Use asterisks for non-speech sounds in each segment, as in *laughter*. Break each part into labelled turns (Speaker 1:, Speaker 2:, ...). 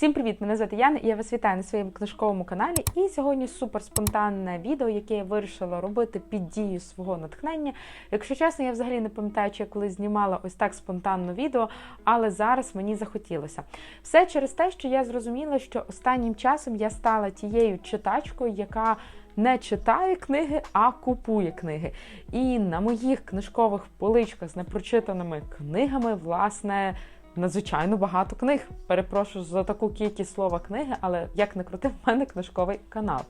Speaker 1: Всім привіт! Мене звати Яна і я вас вітаю на своєму книжковому каналі. І сьогодні супер спонтанне відео, яке я вирішила робити під дією свого натхнення. Якщо чесно, я взагалі не пам'ятаю, чи я колись знімала ось так спонтанно відео, але зараз мені захотілося. Все через те, що я зрозуміла, що останнім часом я стала тією читачкою, яка не читає книги, а купує книги. І на моїх книжкових поличках з непрочитаними книгами, власне. Надзвичайно багато книг. Перепрошую за таку кількість слова книги, але як не крути, в мене книжковий канал.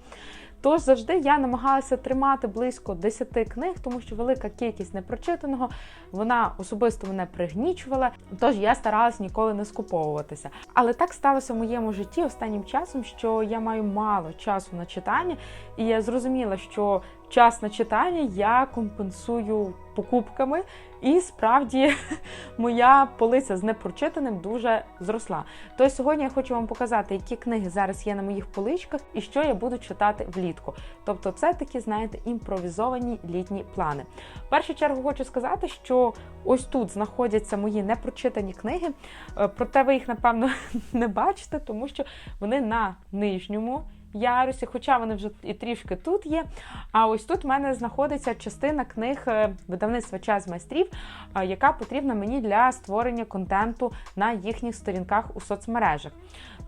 Speaker 1: Тож завжди я намагалася тримати близько 10 книг, тому що велика кількість непрочитаного вона особисто мене пригнічувала. Тож я старалась ніколи не скуповуватися. Але так сталося в моєму житті останнім часом, що я маю мало часу на читання, і я зрозуміла, що час на читання я компенсую покупками, і справді *laughs* моя полиця з непрочитаним дуже зросла. Тож сьогодні я хочу вам показати, які книги зараз є на моїх поличках і що я буду читати влітку. Тобто, це такі, знаєте, імпровізовані літні плани. В першу чергу хочу сказати, що ось тут знаходяться мої непрочитані книги, Е, проте ви їх, напевно, *laughs* не бачите, тому що вони на нижньому ярусі, хоча вони вже і трішки тут є. А ось тут в мене знаходиться частина книг е, видавництва час майстрів, е, яка потрібна мені для створення контенту на їхніх сторінках у соцмережах.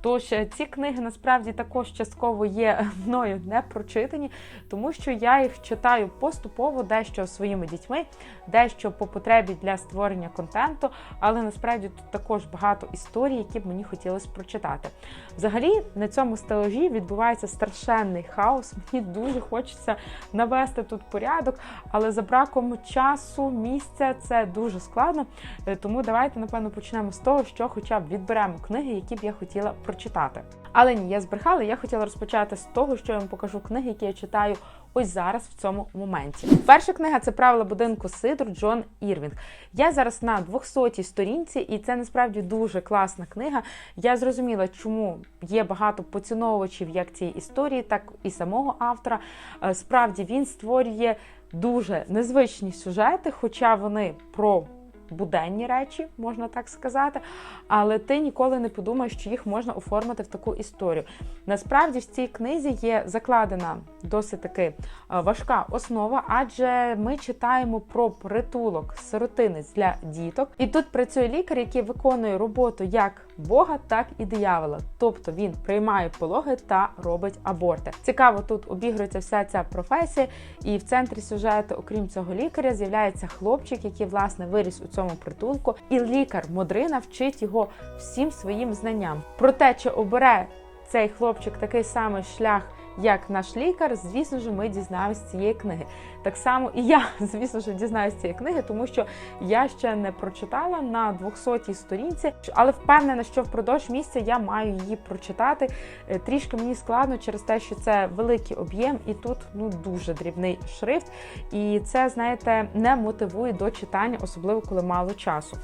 Speaker 1: Тож е, ці книги насправді також частково є *laughs* мною не прочитані, тому що я їх читаю поступово, дещо своїми дітьми, дещо по потребі для створення контенту, але насправді тут також багато історій, які б мені хотілося прочитати. Взагалі на цьому стелажі відбувається страшенний хаос. Мені дуже хочеться навести тут порядок, але за браком часу, місця це дуже складно. Е, Тому давайте, напевно, почнемо з того, що хоча б відберемо книги, які б я хотіла прочитати. Але ні, я збрехала. Я хотіла розпочати з того, що я вам покажу книги, які я читаю ось зараз в цьому моменті. Перша книга це правила будинку Сидру Джон Ірвінг. Я зараз на 200-й сторінці, і це насправді дуже класна книга. Я зрозуміла, чому є багато поціновувачів як цієї історії, так і самого автора. Е, Справді він створює дуже незвичні сюжети, хоча вони про буденні речі, можна так сказати, але ти ніколи не подумаєш, що їх можна оформити в таку історію. Насправді в цій книзі є закладена досить таки е, важка основа, адже ми читаємо про притулок сиротинець для діток. І тут працює лікар, який виконує роботу як Бога, так і диявола. Тобто він приймає пологи та робить аборти. Цікаво, тут обігрується вся ця професія, і в центрі сюжету, окрім цього лікаря, з'являється хлопчик, який власне виріс у цьому притулку, і лікар Модрина вчить його всім своїм знанням. Про те, чи обере цей хлопчик такий самий шлях. Як наш лікар, звісно ж, ми дізнаємося цієї книги. Так само і я, *laughs* звісно ж, дізнаюся цієї книги, тому що я ще не прочитала на 200-й сторінці, але впевнена, що впродовж місяця я маю її прочитати. Е, Трішки мені складно через те, що це великий об'єм, і тут ну дуже дрібний шрифт. І це, знаєте, не мотивує до читання, особливо коли мало часу.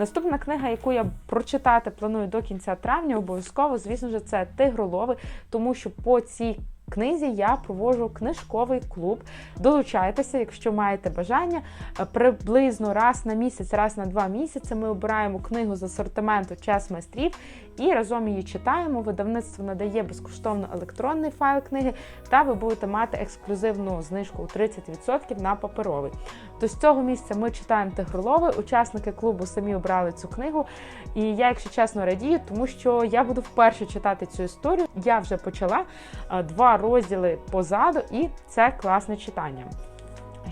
Speaker 1: Наступна книга, яку я прочитати планую до кінця травня, обов'язково, звісно ж, це Тигролови, тому що по цій книзі я проводжу книжковий клуб. Долучайтеся, якщо маєте бажання. Е, Приблизно раз на місяць, раз на два місяці ми обираємо книгу з асортименту час майстрів і разом її читаємо. Видавництво надає безкоштовно електронний файл книги, та ви будете мати ексклюзивну знижку у 30% на паперовий. То з цього місця ми читаємо Тигролови. Учасники клубу самі обрали цю книгу. І я, якщо чесно, радію, тому що я буду вперше читати цю історію. Я вже почала два розділи позаду, і це класне читання.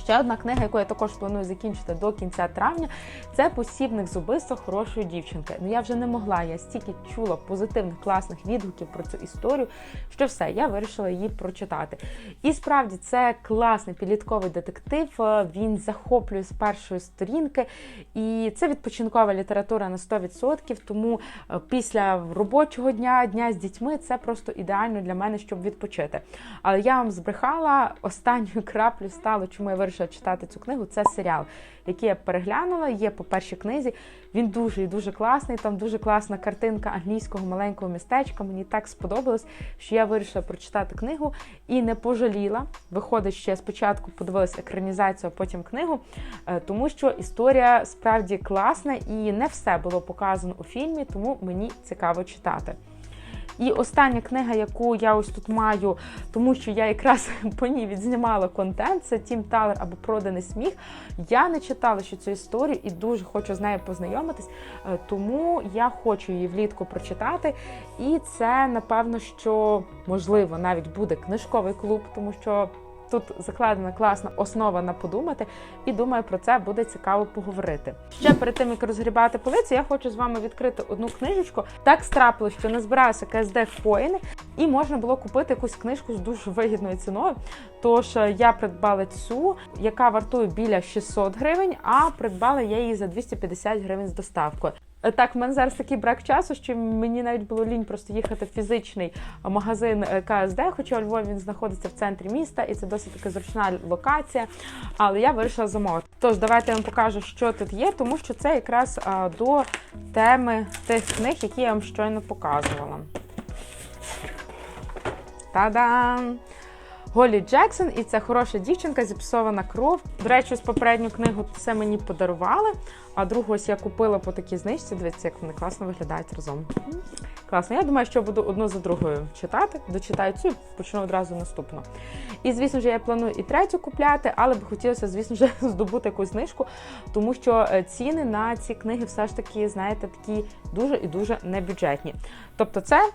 Speaker 1: Ще одна книга, яку я також планую закінчити до кінця травня, це посібник з убивства хорошої дівчинки. Ну я вже не могла, я стільки чула позитивних класних відгуків про цю історію, що все, я вирішила її прочитати. І справді це класний підлітковий детектив. е, Він захоплює з першої сторінки, і це відпочинкова література на 100%, Тому е, після робочого дня, дня з дітьми, це просто ідеально для мене, щоб відпочити. Але я вам збрехала останньою краплею стало, чому я вирішила читати цю книгу. Це серіал, який я переглянула. Є по першій книзі. Він дуже і дуже класний. Там дуже класна картинка англійського маленького містечка. Мені так сподобалось, що я вирішила прочитати книгу і не пожаліла. Виходить, що я спочатку подивилася екранізацію, а потім книгу, е, тому що історія справді класна і не все було показано у фільмі, тому мені цікаво читати. І остання книга, яку я ось тут маю, тому що я якраз *laughs* по ній відзнімала контент, це Тім Талер або Проданий сміх. Я не читала ще цю історію і дуже хочу з нею познайомитись, е, тому я хочу її влітку прочитати. І це напевно, що можливо навіть буде книжковий клуб, тому що. Тут закладена класна основа на подумати, і думаю, про це буде цікаво поговорити. Ще перед тим як розгрібати полиці, я хочу з вами відкрити одну книжечку. Так страпило, що не назбиралися КСД коїни, і можна було купити якусь книжку з дуже вигідною ціною. Тож е, я придбала цю, яка вартує біля 600 гривень, а придбала я її за 250 гривень з доставкою. Е, Так, в мене зараз такий брак часу, що мені навіть було лінь просто їхати в фізичний магазин е, КСД, хоча у Львові він знаходиться в центрі міста, і це досить така зручна локація. Але я вирішила замовити. Тож, давайте я вам покажу, що тут є, тому що це якраз а, до теми тих книг, які я вам щойно показувала. Та-дам! Голі Джексон, і це хороша дівчинка, зіпсована кров. До речі, з попередню книгу це мені подарували, а другу ось я купила по такій знижці. Дивіться, як вони класно виглядають разом. Класно. Я думаю, що буду одну за другою читати. Дочитаю цю почну одразу наступну. І, звісно ж, я планую і третю купляти, але б хотілося, звісно ж, *laughs* здобути якусь знижку, тому що е, ціни на ці книги все ж таки, знаєте, такі дуже і дуже небюджетні. Тобто, це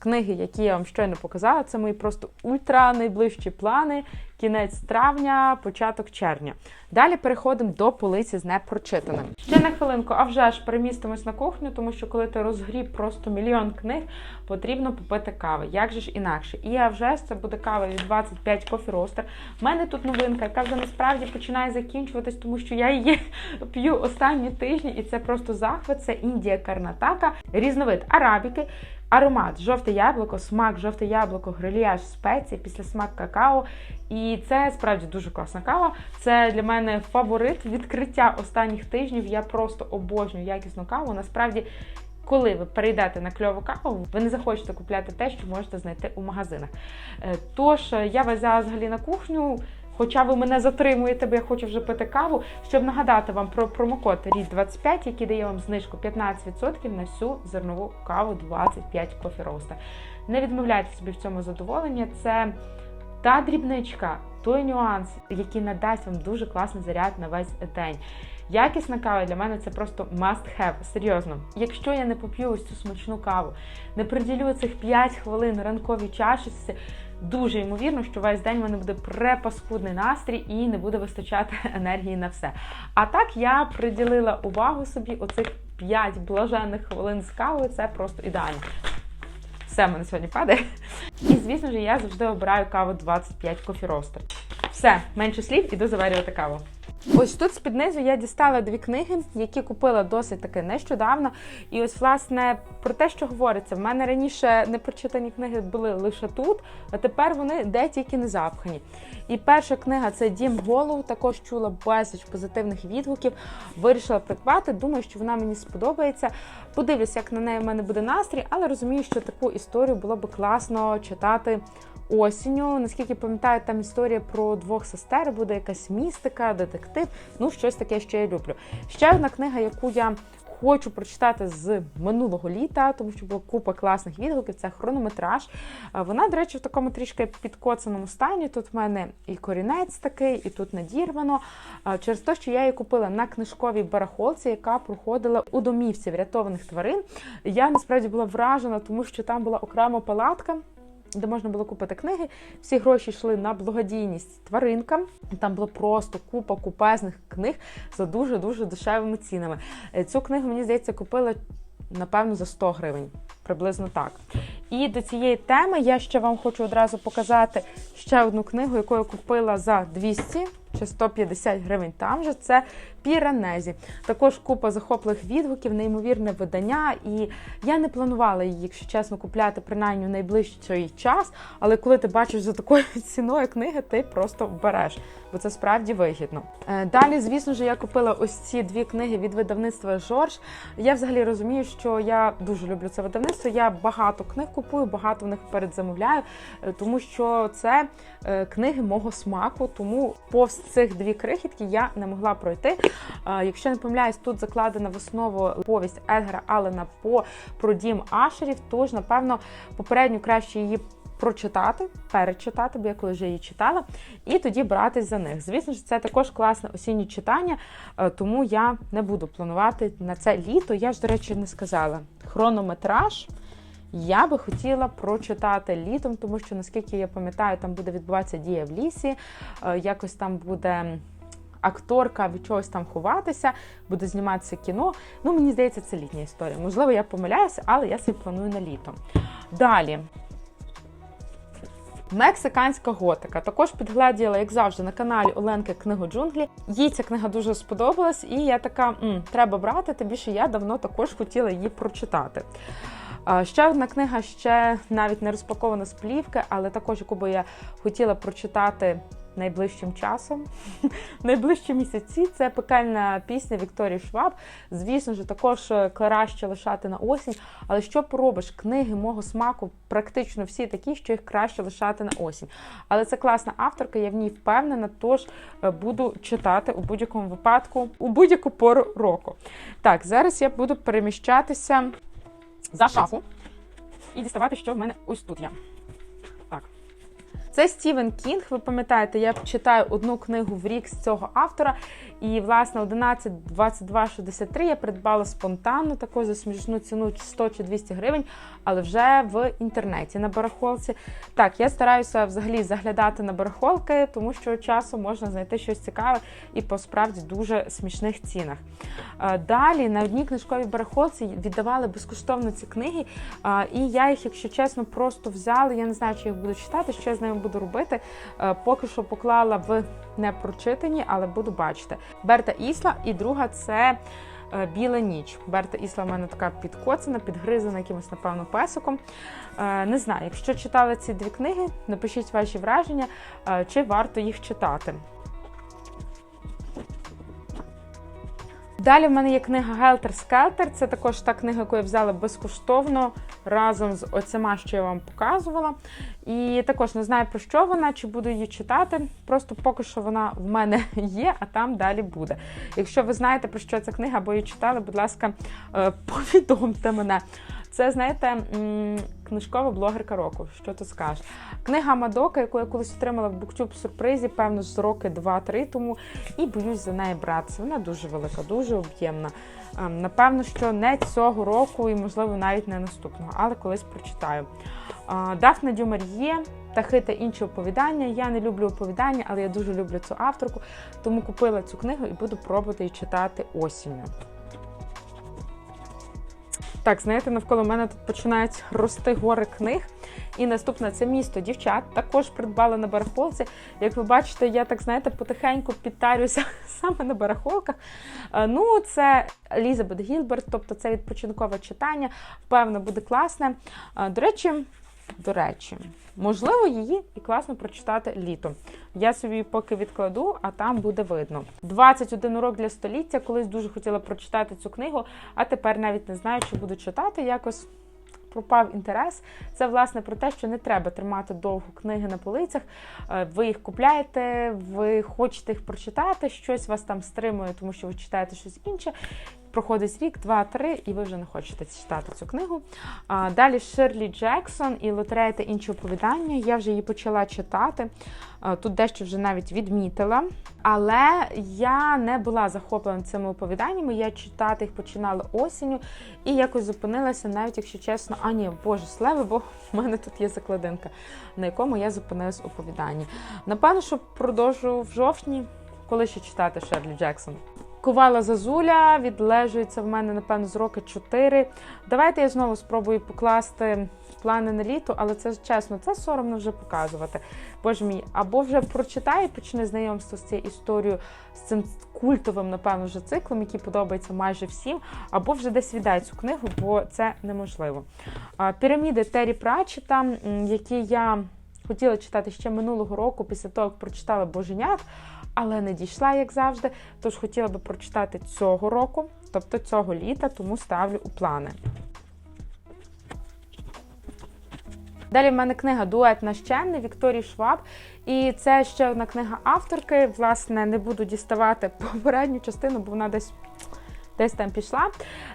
Speaker 1: книги, які я вам щойно показала, це мої просто ультра найближчі плани. Кінець травня, початок червня. Далі переходимо до полиці з непрочитаним. Ще на хвилинку, а вже ж перемістимось на кухню, тому що коли ти розгріб просто мільйон книг, потрібно попити кави. Як же ж інакше? І а вже це буде кава від 25 Coffee Roaster. У мене тут новинка, яка вже насправді починає закінчуватись, тому що я її *laughs* п'ю останні тижні, і це просто захват. Це Індія Карнатака, різновид арабіки. Аромат жовте яблуко, смак, жовте яблуко, грильяж спеції, після смак какао. І це справді дуже класна кава. Це для мене фаворит відкриття останніх тижнів. Я просто обожнюю якісну каву. Насправді, коли ви перейдете на кльову каву, ви не захочете купляти те, що можете знайти у магазинах. Е, Тож я вас взяла взагалі на кухню. Хоча ви мене затримуєте, бо я хочу вже пити каву, щоб нагадати вам про промокод RID25, який дає вам знижку 15% на всю зернову каву 25 кофі роста. Не відмовляйте собі в цьому задоволення. Це та дрібничка, той нюанс, який надасть вам дуже класний заряд на весь день. Якісна кава для мене це просто must have, серйозно. Якщо я не поп'ю ось цю смачну каву, не приділю цих 5 хвилин ранковій чашечці, дуже ймовірно, що весь день в мене буде препаскудний настрій і не буде вистачати *laughs* енергії на все. А так я приділила увагу собі оцих 5 блаженних хвилин з кавою, це просто ідеально. Все в мене сьогодні падає. І, звісно ж, я завжди обираю каву 25 кофі ростер. Все, менше слів, іду заварювати каву. Ось тут з-під низу я дістала дві книги, які купила досить таки нещодавно. І ось, власне, про те, що говориться, в мене раніше непрочитані книги були лише тут, а тепер вони де тільки не запхані. І перша книга це Дім Голову. Також чула безліч позитивних відгуків. Вирішила придбати. Думаю, що вона мені сподобається. Подивлюся, як на неї в мене буде настрій, але розумію, що таку історію було би класно читати осінню. Наскільки пам'ятаю, там історія про двох сестер, буде якась містика, детектив. Ну, щось таке, що я люблю. Ще одна книга, яку я хочу прочитати з минулого літа, тому що була купа класних відгуків. Це хронометраж. Е, Вона, до речі, в такому трішки підкоцаному стані. Тут в мене і корінець такий, і тут надірвано. Е, Через те, що я її купила на книжковій барахолці, яка проходила у домівці врятованих тварин. Я насправді була вражена, тому що там була окрема палатка де можна було купити книги. Всі гроші йшли на благодійність тваринкам. Там було просто купа купезних книг за дуже-дуже дешевими цінами. Е, Цю книгу, мені здається, купила, напевно, за 100 гривень. Приблизно так. І до цієї теми я ще вам хочу одразу показати ще одну книгу, яку я купила за 200 чи 150 гривень. Там же це Піранезі. Також купа захопливих відгуків, неймовірне видання. І я не планувала її, якщо чесно, купляти принаймні в найближчий час. Але коли ти бачиш за такою *laughs* ціною книги, ти просто береш, бо це справді вигідно. Е, Далі, звісно ж, я купила ось ці дві книги від видавництва Жорж. Я взагалі розумію, що я дуже люблю це видавництво. Я багато книг купую, багато в них передзамовляю, е, тому що це е, книги мого смаку. Тому повз цих дві крихітки я не могла пройти. Якщо не помиляюсь, тут закладена в основу повість Едгара Аллена по про дім Ашерів, тож, напевно, попередньо краще її прочитати, перечитати, бо я коли вже її читала, і тоді братись за них. Звісно ж, це також класне осіннє читання, е, тому я не буду планувати на це літо. Я ж, до речі, не сказала. Хронометраж я би хотіла прочитати літом, тому що, наскільки я пам'ятаю, там буде відбуватися дія в лісі, е, якось там буде. Акторка від чогось там ховатися, буде зніматися кіно. Ну, мені здається, це літня історія. Можливо, я помиляюся, але я собі планую на літо. Далі. Мексиканська готика. Також підгледіла, як завжди, на каналі Оленки Книгу джунглі. Їй ця книга дуже сподобалась, і я така: М, треба брати, тим більше я давно також хотіла її прочитати. Ще одна книга, ще навіть не розпакована з плівки, але також, яку би я хотіла прочитати найближчим часом, *laughs* найближчі місяці. Це пекельна пісня Вікторії Шваб. Звісно ж, також е, краще лишати на осінь. Але що поробиш? Книги мого смаку практично всі такі, що їх краще лишати на осінь. Але це класна авторка, я в ній впевнена, тож е, буду читати у будь-якому випадку, у будь-яку пору року. Так, зараз я буду переміщатися за шафу і діставати, що в мене ось тут є. Це Стівен Кінг. Ви пам'ятаєте, я читаю одну книгу в рік з цього автора. І, власне, 11, 22, 63 я придбала спонтанно, таку за смішну ціну 100 чи 200 гривень, але вже в інтернеті на барахолці. Так, я стараюся взагалі заглядати на барахолки, тому що часом можна знайти щось цікаве і по справді дуже смішних цінах. Далі на одній книжковій барахолці віддавали безкоштовно ці книги, і я їх, якщо чесно, просто взяла. Я не знаю, чи їх буду читати, що я з ними буду робити. Е, Поки що поклала в непрочитані, але буду бачити. Берта Ісла, і друга це. е, Біла ніч. Берта Ісла в мене така підкоцана, підгризана якимось, напевно, песиком. Е, Не знаю, якщо читали ці дві книги, напишіть ваші враження, чи варто їх читати. Далі в мене є книга Гелтер Скелтер. Це також та книга, яку я взяла безкоштовно разом з оцяма, що я вам показувала. І також не знаю про що вона, чи буду її читати. Просто поки що вона в мене *laughs* є, а там далі буде. Якщо ви знаєте про що ця книга, або її читали, будь ласка, е, *laughs* повідомте мене. Це, знаєте, книжкова блогерка року. Що ти скажеш? Книга Мадока, яку я колись отримала в BookTube сюрпризі, певно, з роки 2-3 тому, і боюсь за неї братися. Вона дуже велика, дуже об'ємна. Ем, Напевно, що не цього року і, можливо, навіть не наступного, але колись прочитаю. А, Дафна Дюмар'є, Птахи та інші оповідання. Я не люблю оповідання, але я дуже люблю цю авторку, тому купила цю книгу і буду пробувати її читати осінню. Так, знаєте, навколо мене тут починають рости гори книг. І наступне це місто дівчат. Також придбала на барахолці. Як ви бачите, я так знаєте, потихеньку підтарюся *laughs* саме на барахолках. Е, Ну, це Елізабет Гілберт, тобто це відпочинкове читання. Впевно, буде класне. Е, До речі, до речі, можливо, її і класно прочитати літом. Я собі поки відкладу, а там буде видно. 21 урок для століття. Колись дуже хотіла прочитати цю книгу, а тепер навіть не знаю, чи буду читати якось. Пропав інтерес. Це власне про те, що не треба тримати довго книги на полицях. Е, Ви їх купляєте, ви хочете їх прочитати, щось вас там стримує, тому що ви читаєте щось інше. Проходить рік, два, три, і ви вже не хочете читати цю книгу. А, далі Ширлі Джексон і лотерея та інші оповідання. Я вже її почала читати. Тут дещо вже навіть відмітила. Але я не була захоплена цими оповіданнями. Я читати їх починала осінню і якось зупинилася, навіть якщо чесно, а ні, боже, слава, бо в мене тут є закладинка, на якому я зупинилась оповіданні. Напевно, що продовжу в жовтні, коли ще читати Шерлі Джексон. Ковала Зазуля відлежується в мене, напевно, з роки 4. Давайте я знову спробую покласти плани на літо, але це чесно, це соромно вже показувати. Боже мій, або вже прочитай і почни знайомство з цією історією, з цим культовим, напевно, вже циклом, який подобається майже всім, або вже десь віддай цю книгу, бо це неможливо. Піраміди Террі Пратчета, м, які я хотіла читати ще минулого року, після того, як прочитала Боженят, але не дійшла, як завжди. Тож хотіла би прочитати цього року, тобто цього літа, тому ставлю у плани. Далі в мене книга Дует нащенний Вікторії Шваб. І це ще одна книга авторки. Власне, не буду діставати попередню частину, бо вона десь. Десь там пішла.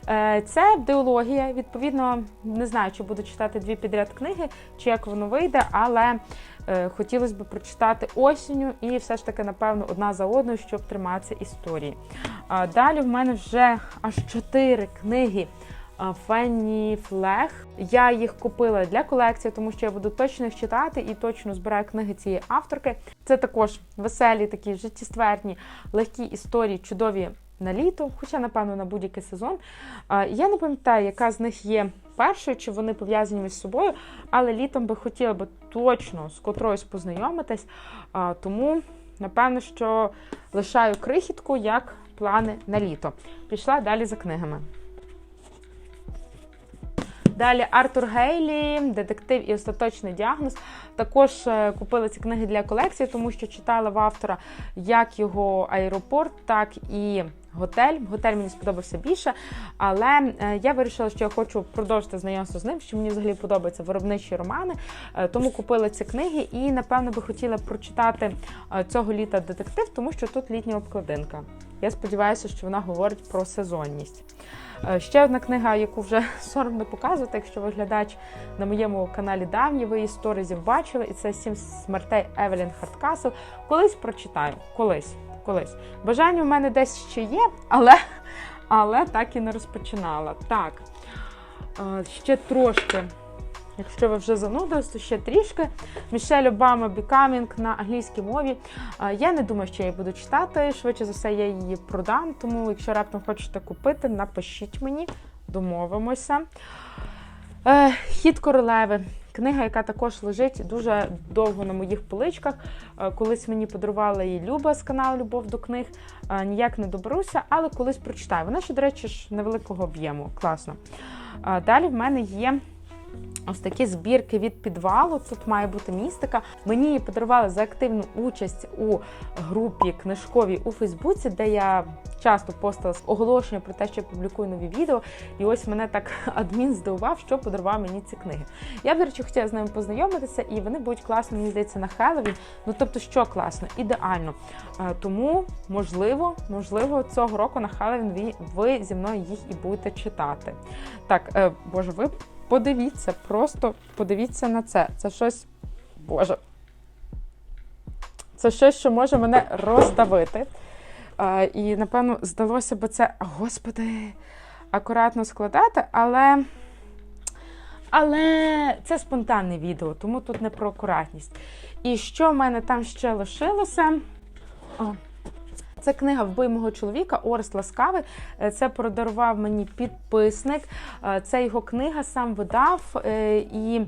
Speaker 1: Е, Це деологія. Відповідно, не знаю, чи буду читати дві підряд книги, чи як воно вийде, але е, хотілося б прочитати осінню і все ж таки, напевно, одна за одною, щоб триматися історії. Далі в мене вже аж чотири книги. Фенні Флег. Я їх купила для колекції, тому що я буду точно їх читати і точно збираю книги цієї авторки. Це також веселі, такі життєстверні, легкі історії, чудові на літо, хоча, напевно, на будь-який сезон. Я не пам'ятаю, яка з них є першою, чи вони пов'язані між собою, але літом би хотіла би точно з котроюсь познайомитись. Тому, напевно, що лишаю крихітку як плани на літо. Пішла далі за книгами. Далі Артур Гейлі, детектив і остаточний діагноз. Також е, купила ці книги для колекції, тому що читала в автора як його аеропорт, так і готель. Готель мені сподобався більше, але е, я вирішила, що я хочу продовжити знайомство з ним, що мені взагалі подобаються виробничі романи. Е, Тому купила ці книги і, напевно, би хотіла прочитати е, цього літа детектив, тому що тут літня обкладинка. Я сподіваюся, що вона говорить про сезонність. Ще одна книга, яку вже *laughs* соромно показувати, якщо ви глядач на моєму каналі давні, ви її сторізів бачили, і це Сім смертей Евелін Хардкасл. Колись прочитаю. Колись. Колись. Бажання в мене десь ще є, але, але так і не розпочинала. Так. Е, Ще трошки. Якщо ви вже занудились, то ще трішки. Мішель Обама Becoming на англійській мові. Е, Я не думаю, що я її буду читати. Швидше за все, я її продам. Тому, якщо раптом хочете купити, напишіть мені, домовимося. Е, Хід королеви. Книга, яка також лежить дуже довго на моїх поличках. Е, Колись мені подарувала її Люба з каналу Любов до книг. Е, Ніяк не доберуся, але колись прочитаю. Вона ще, до речі, ж невеликого об'єму. Класно. Е, Далі в мене є Ось такі збірки від підвалу. Тут має бути містика. Мені її подарували за активну участь у групі книжковій у Фейсбуці, де я часто постила оголошення про те, що я публікую нові відео. І ось мене так *laughs* адмін здивував, що подарував мені ці книги. Я, до речі, хотіла з ними познайомитися, і вони будуть класно, мені здається, на Хеллоуін. Ну тобто, що класно, ідеально. Е, Тому, можливо, можливо, цього року на Хеллоуін ви, ви зі мною їх і будете читати. Так, е, боже, ви подивіться, просто подивіться на це. Це щось, боже. Це щось, що може мене роздавити. А, і, напевно, здалося б це, господи, акуратно складати, але. Але це спонтанне відео, тому тут не про акуратність. І що в мене там ще лишилося? О, це книга Вбий мого чоловіка Орес Ласкавий. Е, Це подарував мені підписник. Е, Це його книга сам видав. Е, І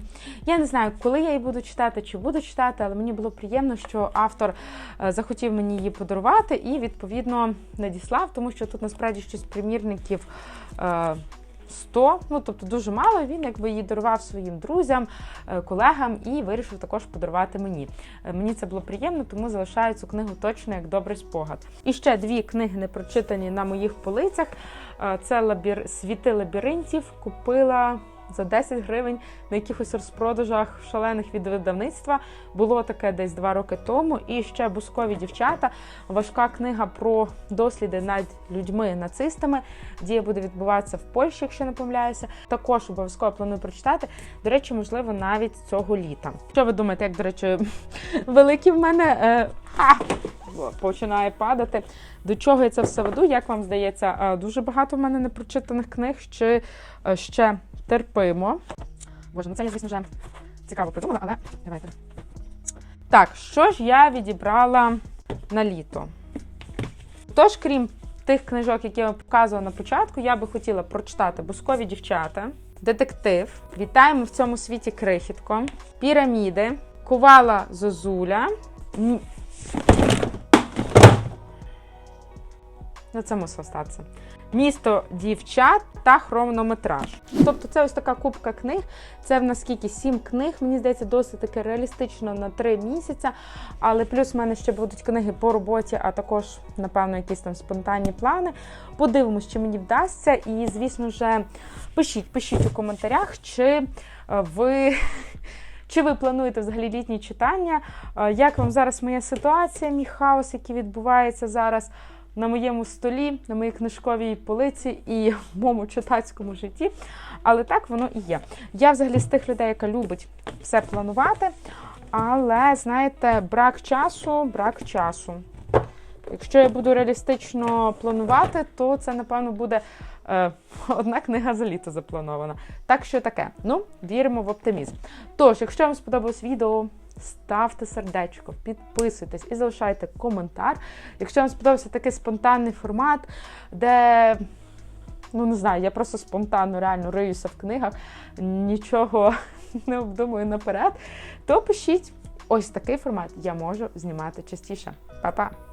Speaker 1: я не знаю, коли я її буду читати, чи буду читати, але мені було приємно, що автор захотів мені її подарувати і відповідно надіслав, тому що тут насправді щось примірників. Е, 100, ну тобто дуже мало. Він якби її дарував своїм друзям, е, колегам і вирішив також подарувати мені. Е, Мені це було приємно, тому залишаю цю книгу точно як добрий спогад. І ще дві книги не прочитані на моїх полицях. Е, Це лабір... світи лабіринтів. Купила. За 10 гривень на якихось розпродажах шалених від видавництва було таке десь два роки тому. І ще бускові дівчата. Важка книга про досліди над людьми-нацистами. Дія буде відбуватися в Польщі, якщо не помиляюся. Також обов'язково планую прочитати. До речі, можливо, навіть цього літа. Що ви думаєте, як, до речі, *laughs* великі в мене е, а, починає падати. До чого я це все веду? Як вам здається, е, дуже багато в мене непрочитаних книг, чи е, ще терпимо. Боже, ну це я, звісно, вже цікаво придумала, але давайте. Так, що ж я відібрала на літо? Тож, крім тих книжок, які я вам показувала на початку, я би хотіла прочитати Бускові дівчата, детектив. Вітаємо в цьому світі крихітко, піраміди, Кувала Зозуля. М- Ну, це мусило статися. Місто дівчат та хронометраж. Тобто, це ось така купка книг. Це в нас скільки? Сім книг. Мені здається, досить таки реалістично на три місяці. Але плюс в мене ще будуть книги по роботі, а також, напевно, якісь там спонтанні плани. Подивимось, чи мені вдасться. І, звісно ж, пишіть, пишіть у коментарях, чи е, ви. *laughs* Чи ви плануєте взагалі літні читання? Е, Як вам зараз моя ситуація, мій хаос, який відбувається зараз на моєму столі, на моїй книжковій полиці і в моєму читацькому житті? Але так воно і є. Я взагалі з тих людей, яка любить все планувати. Але знаєте, брак часу, брак часу. Якщо я буду реалістично планувати, то це, напевно, буде е, одна книга за літо запланована. Так що таке. Ну, віримо в оптимізм. Тож, якщо вам сподобалось відео, ставте сердечко, підписуйтесь і залишайте коментар. Якщо вам сподобався такий спонтанний формат, де. Ну, не знаю, я просто спонтанно реально риюся в книгах, нічого *laughs* не обдумую наперед, то пишіть ось такий формат я можу знімати частіше. Па-па!